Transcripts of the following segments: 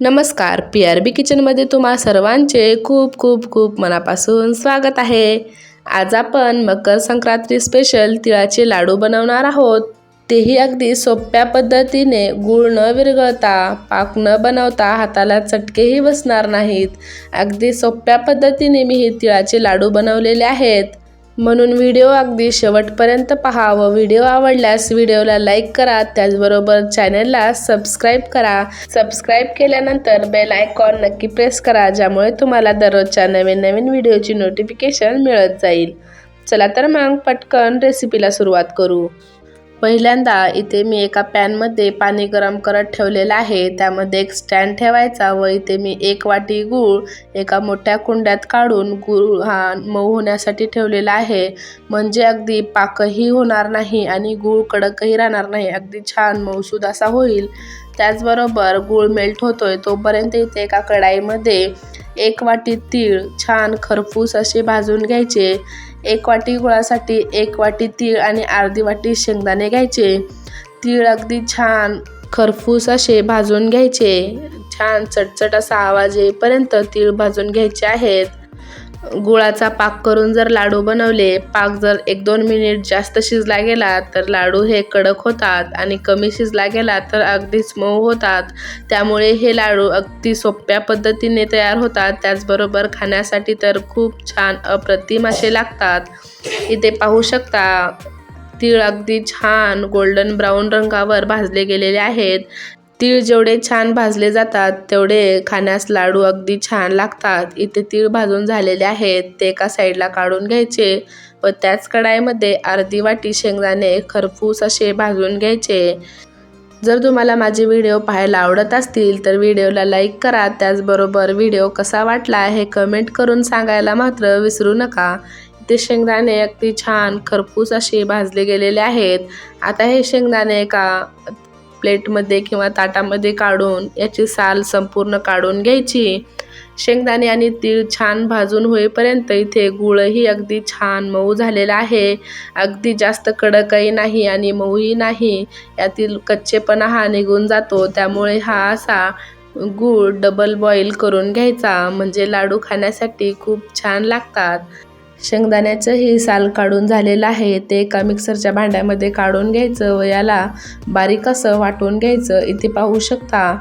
नमस्कार. P R B किचनमध्ये तुम्हा सर्वांचे खूप खूप खूप मनापासून स्वागत आहे. आज आपण मकर संक्रांती स्पेशल तिळाचे लाडू बनवणार आहोत. तेही अगदी सोप्या पद्धतीने गूळ न विरघळता पाक न बनवता हाताला चटकेही बसणार नाहीत. अगदी सोप्या पद्धतीने मी हे तिळाचे लाडू बनवलेले आहेत. म्हणून व्हिडिओ अगदी शेवटपर्यंत पहा व व्हिडिओ आवडल्यास व्हिडिओला लाईक करा त्याचबरोबर चॅनलला सबस्क्राईब करा. सबस्क्राईब केल्यानंतर बेल आयकॉन नक्की प्रेस करा ज्यामुळे तुम्हाला दररोजच्या नवीन नवीन व्हिडिओची नोटिफिकेशन मिळत जाईल. चला तर मग पटकन रेसिपीला सुरुवात करू. पहिल्यांदा इथे मी एका पॅनमध्ये पाणी गरम करत ठेवलेलं आहे. त्यामध्ये एक स्टँड ठेवायचा व इथे मी एक वाटी गूळ एका मोठ्या कुंड्यात काढून गूळ हा मऊ होण्यासाठी ठेवलेला आहे. म्हणजे अगदी पाकही होणार नाही आणि गूळ कडकही राहणार नाही. अगदी छान मऊसूद असा होईल. त्याचबरोबर गूळ मेल्ट होतोय. तोपर्यंत इथे एका कढाईमध्ये एक वाटी तीळ छान खरपूस असे भाजून घ्यायचे. एक वाटी गुळासाठी एक वाटी तीळ आणि अर्धी वाटी शेंगदाणे घ्यायचे. तीळ अगदी छान खरफूस असे भाजून घ्यायचे. छान चटचट असा आवाज येईपर्यंत तीळ भाजून घ्यायचे आहेत. गुळाचा पाक करून जर लाडू बनवले पाक जर एक दोन मिनिट जास्त शिजला गेला तर लाडू हे कडक होतात आणि कमी शिजला गेला तर अगदीच मऊ होतात. त्यामुळे हे लाडू अगदी सोप्या पद्धतीने तयार होतात. त्याचबरोबर खाण्यासाठी तर खूप छान अप्रतिम असे लागतात. इथे पाहू शकता तीळ अगदी छान गोल्डन ब्राऊन रंगावर भाजले गेलेले आहेत. तीळ जेवढे छान भाजले जातात तेवढे खाण्यास लाडू अगदी छान लागतात. इथे तीळ भाजून झालेले आहेत ते एका साईडला काढून घ्यायचे व त्याच कढाईमध्ये अर्धी वाटी शेंगदाणे खरपूस असे भाजून घ्यायचे. जर तुम्हाला माझे व्हिडिओ पाहायला आवडत असतील तर व्हिडिओला लाईक करा. त्याचबरोबर व्हिडिओ कसा वाटला हे कमेंट करून सांगायला मात्र विसरू नका. ते शेंगदाणे अगदी छान खरपूस असे भाजले गेलेले आहेत. आता हे शेंगदाणे एका प्लेटमध्ये किंवा ताटामध्ये काढून याची साल संपूर्ण काढून घ्यायची. शेंगदाणे आणि तीळ छान भाजून होईपर्यंत इथे गुळही अगदी छान मऊ झालेला आहे. अगदी जास्त कडकही नाही आणि मऊही नाही. यातील कच्चेपणा हा निघून जातो. त्यामुळे हा असा गूळ डबल बॉईल करून घ्यायचा. म्हणजे लाडू खाण्यासाठी खूप छान लागतात. शेंगदाण्याचंही साल काढून झालेलं आहे. ते एका मिक्सरच्या भांड्यामध्ये काढून घ्यायचं व याला बारीक असं वाटून घ्यायचं. इथे पाहू शकता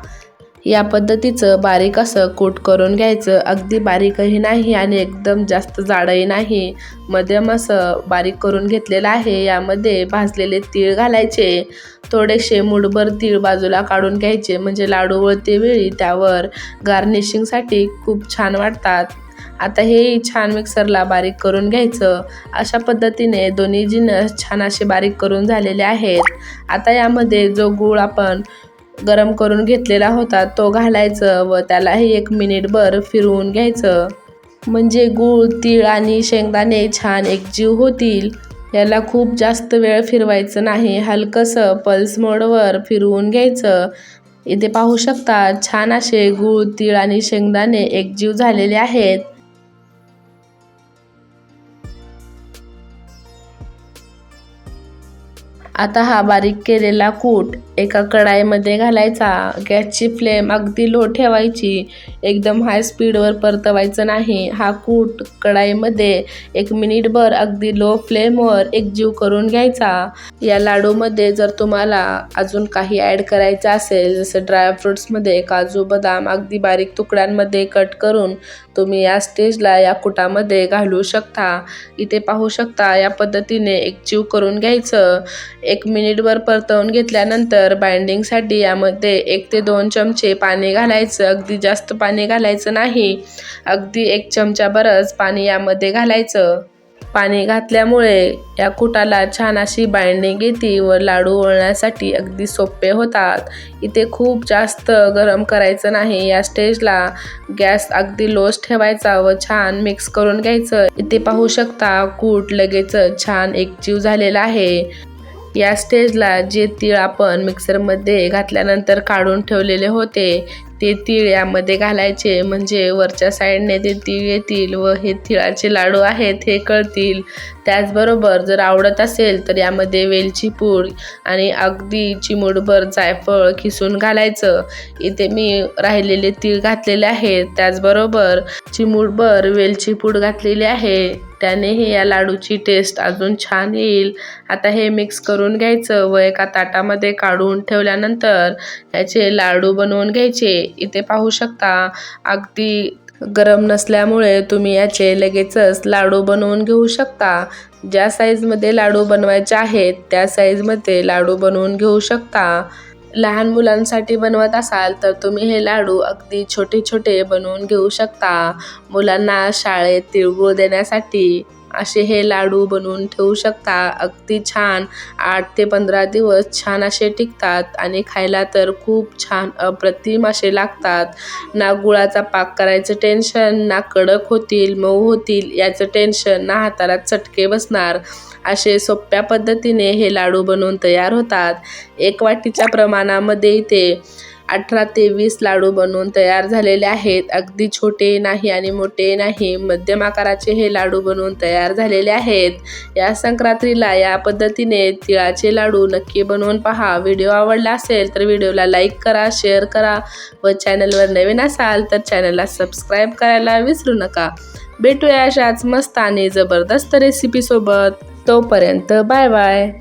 या पद्धतीचं बारीक असं कूट करून घ्यायचं. अगदी बारीकही नाही आणि एकदम जास्त जाडही नाही. मध्यम असं बारीक करून घेतलेलं आहे. यामध्ये भाजलेले तीळ घालायचे. थोडेसे मुठभर तीळ बाजूला काढून घ्यायचे. म्हणजे लाडू वळते वेळी त्यावर गार्निशिंगसाठी खूप छान वाटतात. आता हे छान मिक्सरला बारीक करून घ्यायचं. अशा पद्धतीने दोन्ही जिनस छान असे बारीक करून झालेले आहेत. आता यामध्ये जो गूळ आपण गरम करून घेतलेला होता तो घालायचं व त्यालाही एक मिनिटभर फिरवून घ्यायचं. म्हणजे गूळ तीळ आणि शेंगदाणे छान एकजीव होतील. याला खूप जास्त वेळ फिरवायचं नाही. हलकंसं पल्स मोडवर फिरवून घ्यायचं. इथे पाहू शकता छान असे गूळ तीळ आणि शेंगदाणे एकजीव झालेले आहेत. आता हा बारीक केलेला कूट एका कढाईमध्ये घालायचा. गॅसची फ्लेम अगदी लो ठेवायची. एकदम हाय स्पीडवर परतवायचं नाही. हा कूट कढाईमध्ये एक मिनिटभर अगदी लो फ्लेमवर एकजीव करून घ्यायचा. या लाडूमध्ये जर तुम्हाला अजून काही ॲड करायचं असेल जसं ड्रायफ्रुट्समध्ये काजू बदाम अगदी बारीक तुकड्यांमध्ये कट करून तुम्ही या स्टेजला या कुटामध्ये घालू शकता. इथे पाहू शकता या पद्धतीने एकजीव करून घ्यायचं. एक मिनिटभर परतवून घेतल्यानंतर बाइंडिंगसाठी यामध्ये एक ते दोन चमचे पाणी घालायचं. अगदी जास्त पाणी घालायचं नाही. अगदी एक चमच्याभरच पाणी यामध्ये घालायचं. पाणी घातल्यामुळे या कुटाला छान अशी बाइंडिंग येते व लाडू वळण्यासाठी अगदी सोपे होतात. इथे खूप जास्त गरम करायचं नाही. या स्टेजला गॅस अगदी लोच ठेवायचा व छान मिक्स करून घ्यायचं. इथे पाहू शकता कूट लगेच छान एकजीव झालेला आहे. या स्टेजला जे तीळ आपण मिक्सरमध्ये घातल्यानंतर काढून ठेवलेले होते ते तीळ यामध्ये घालायचे. म्हणजे वरच्या साईडने ते तीळ येतील व हे तिळाचे लाडू आहेत हे कळतील. त्याचबरोबर जर आवडत असेल तर यामध्ये वेलची पूड आणि अगदी चिमूटभर जायफळ खिसून घालायचं. इथे मी राहिलेले तीळ घातलेले आहेत. त्याचबरोबर चिमूटभर वेलची पूड घातलेली आहे. त्यानेही या लाडूची टेस्ट अजून छान येईल. आता हे मिक्स करून घ्यायचं व एका ताटामध्ये काढून ठेवल्यानंतर याचे लाडू बनवून घ्यायचे. इथे पाहू शकता. अगदी गरम नसल्यामुळे तुम्ही याचे लगेचच लाडू बनवून घेऊ शकता. ज्या साईजमध्ये लाडू बनवायचे आहेत त्या साईजमध्ये लाडू बनवून घेऊ शकता. लहान मुलांसाठी बनवत असाल तर तुम्ही हे लाडू अगदी छोटे छोटे बनवून घेऊ शकता. मुलांना शाळेत तिळगुळ देण्यासाठी असे हे लाडू बनवून ठेवू शकता. अगदी छान. आठ ते पंधरा दिवस छान असे टिकतात आणि खायला तर खूप छान अप्रतिम असे लागतात. ना गुळाचा पाक करायचं टेन्शन ना कडक होतील मऊ होतील याचं टेन्शन ना हाताला चटके बसणार. असे सोप्या पद्धतीने हे लाडू बनवून तयार होतात. एक वाटीच्या प्रमाणामध्ये इथे अठरा ते वीस लाडू बनवून तयार झालेले आहेत. अगदी छोटे नाही आणि मोठे नाही मध्यम आकाराचे हे लाडू बनवून तयार झालेले आहेत. या संक्रांतीला या पद्धतीने तिळाचे लाडू नक्की बनवून पहा. व्हिडिओ आवडला असेल तर व्हिडिओला लाईक करा शेअर करा व चॅनलवर नवीन असाल तर चॅनलला सबस्क्राईब करायला विसरू नका. भेटूया अशाच मस्त आणि जबरदस्त रेसिपीसोबत तोपर्यंत बाय बाय.